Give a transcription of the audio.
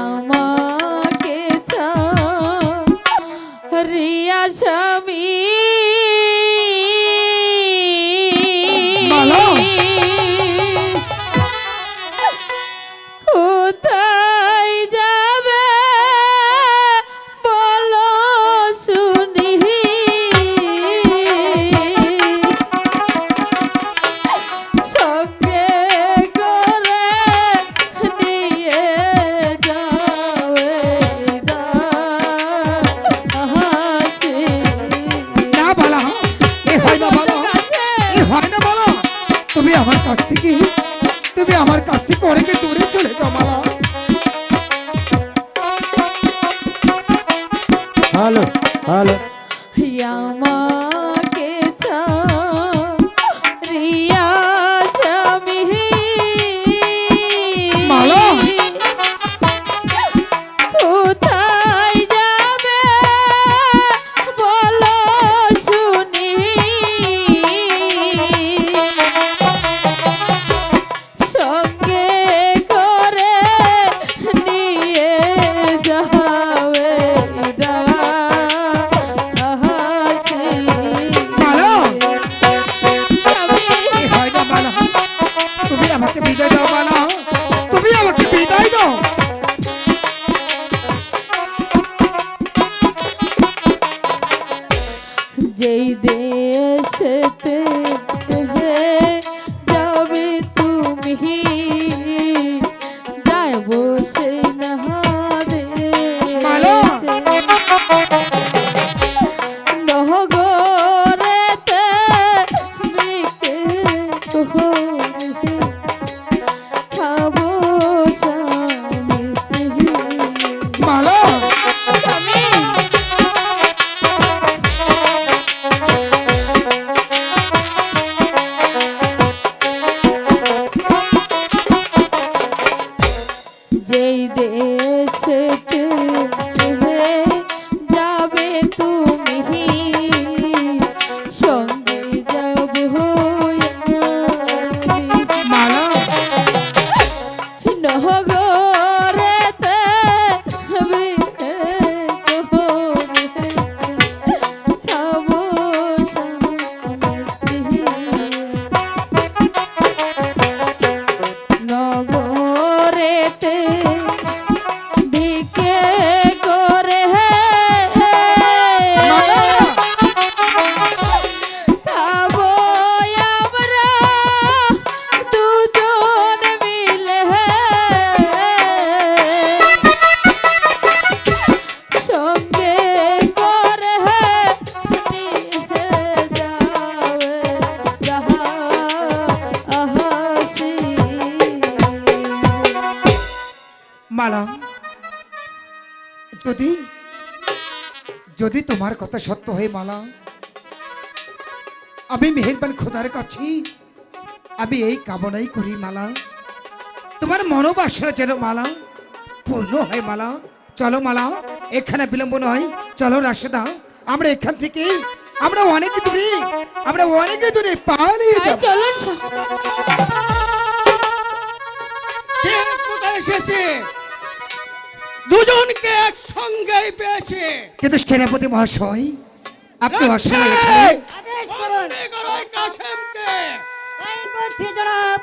আমাকে রিয়া স্বামী আমার কাছ থেকে? তুমি আমার কাছ থেকে অনেকে দূরে চলে যাও মালা। হ্যালো হ্যালো কে মালা। যদি যদি তোমার কথা সত্য হয় মালা আমি মেহেরবান খোদার কাছে আমি এই কামনাই করি মালা। তোমার মনোবাসনা যেন মালা পূর্ণ হয় মালা। চলো মালা এখানে বিলম্ব নয় চলো রাশেদা আমরা এখান থেকে আমরা অনেক দূরে আমরা অনেক দূরে পালিয়ে যাব। চলুন কে কোথায় এসেছে? দুজনকে একসঙ্গেই পেয়েছে। কিন্তু সেনাপতি মহাশয় আপনি অসময় এখানে। আদেশ করুন। কাসেমকে এই করছি জনাব।